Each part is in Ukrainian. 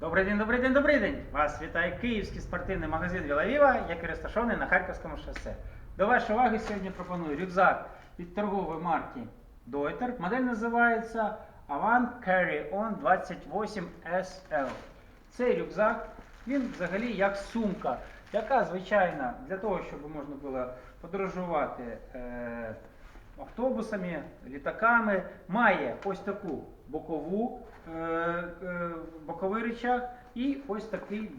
Добрий день, добрий день, добрий день! Вас вітає київський спортивний магазин Вілавіва, який розташований на Харківському шосе. До вашої уваги сьогодні пропоную рюкзак від торгової марки Deuter. Модель називається Avant Carry On 28 SL. Цей рюкзак, він взагалі як сумка, яка звичайна для того, щоб можна було подорожувати. Е- автобусами, літаками, має ось таку бокову, е, е, боковий речах і ось такий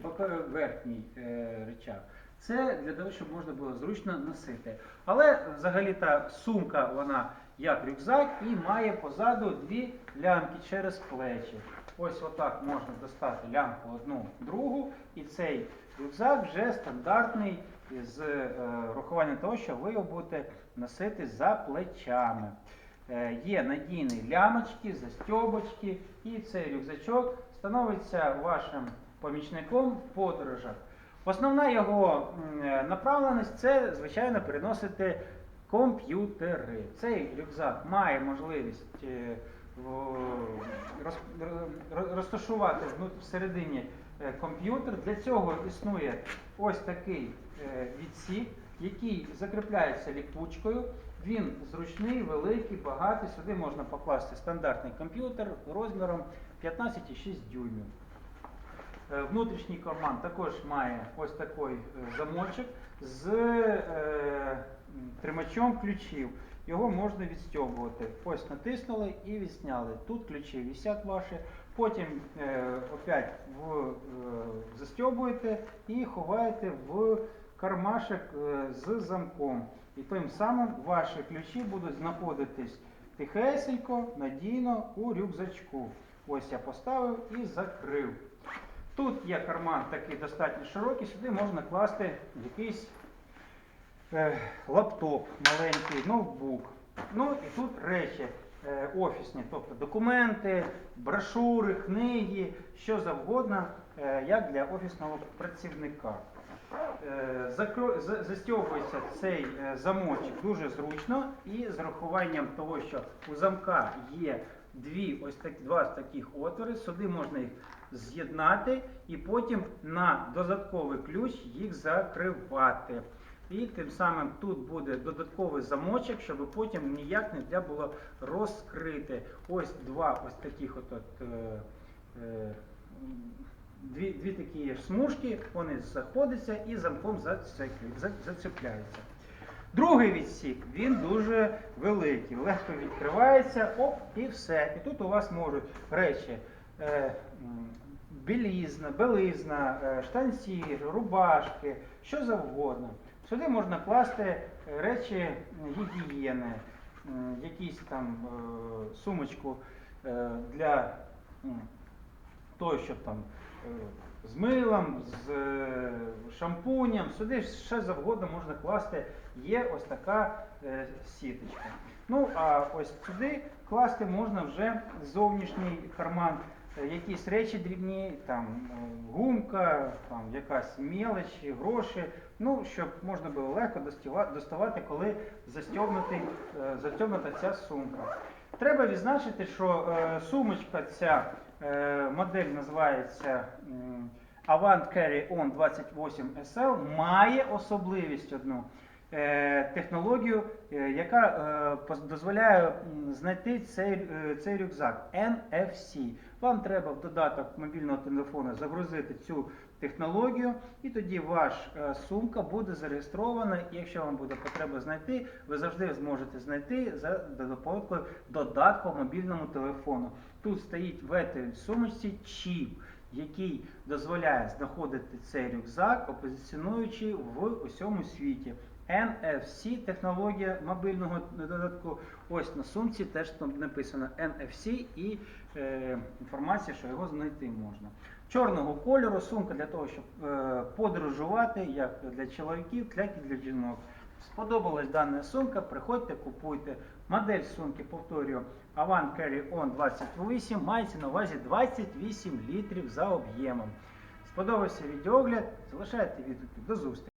верхній е, речах. Це для того, щоб можна було зручно носити. Але взагалі та сумка, вона як рюкзак і має позаду дві лямки через плечі. Ось отак можна достати лямку одну, другу, і цей рюкзак вже стандартний з е, урахуванням того, що ви його будете носити за плечами. Е, є надійні лямочки, застьобочки, і цей рюкзачок становиться вашим помічником в подорожах. Основна його е, направленість це, звичайно, переносити комп'ютери. Цей рюкзак має можливість розташувати всередині е, комп'ютер. Для цього існує ось такий е, відсік, який закріпляється ліпучкою. Він зручний, великий, багатий. Сюди можна покласти стандартний комп'ютер розміром 15,6 дюймів. Е, Внутрішній карман також має ось такий замочок з тримачом ключів. Його можна відстьобувати. Ось натиснули і відсняли. Тут ключі висять ваші. Потім е, опять в, е, застьобуєте і ховаєте в кармашек е, з замком. І тим самим ваші ключі будуть знаходитись тихесенько, надійно у рюкзачку. Ось я поставив і закрив. Тут є карман такий достатньо широкий, сюди можна класти якийсь лаптоп маленький, ноутбук. Ну і тут речі е, офісні, тобто документи, брошури, книги, що завгодно, е, як для офісного працівника. Е, Застьовується цей е, замочок дуже зручно і з рахуванням того, що у замка є дві ось так, два з таких отвори, сюди можна їх з'єднати і потім на додатковий ключ їх закривати. І тим самим тут буде додатковий замочок, щоб потім ніяк не треба було розкрити. Ось два ось таких от, от е, е, дві, дві такі смужки, вони заходяться і замком зацепляються. Другий відсік, він дуже великий, легко відкривається, оп, і все. І тут у вас можуть речі, е, білізна, белизна, е, штанці, рубашки, що завгодно. Сюди можна класти е, речі гігієни, якісь там е, сумочку е, для того, щоб там з милом, з шампунем, сюди ще завгодно можна класти. Є ось така сіточка. Ну, а ось сюди класти можна вже зовнішній карман, якісь речі дрібні, там е, гумка, там якась мелоч, гроші. Ну, щоб можна було легко доставати, коли е, застьобнута ця сумка. Треба відзначити, що е, сумочка ця е, модель називається Avant Carry On 28 SL, має особливість одну. Е, Технологію, е, яка е, дозволяє знайти цей, цей рюкзак NFC. Вам треба в додаток мобільного телефону загрузити цю технологію, і тоді ваша сумка буде зареєстрована. І якщо вам буде потреба знайти, ви завжди зможете знайти за допомогою додатку мобільному телефону. Тут стоїть в цій сумочці чіп, який дозволяє знаходити цей рюкзак, опозиціонуючи в усьому світі. NFC технологія мобільного додатку. Ось на сумці теж там написано NFC і е, інформація, що його знайти можна. Чорного кольору сумка для того, щоб е, подорожувати, як для чоловіків, так і для жінок. Сподобалась дана сумка, приходьте, купуйте. Модель сумки, повторюю, Avant Carry On 28, мається на увазі 28 літрів за об'ємом. Сподобався відеогляд, залишайте відгуки. До зустрічі!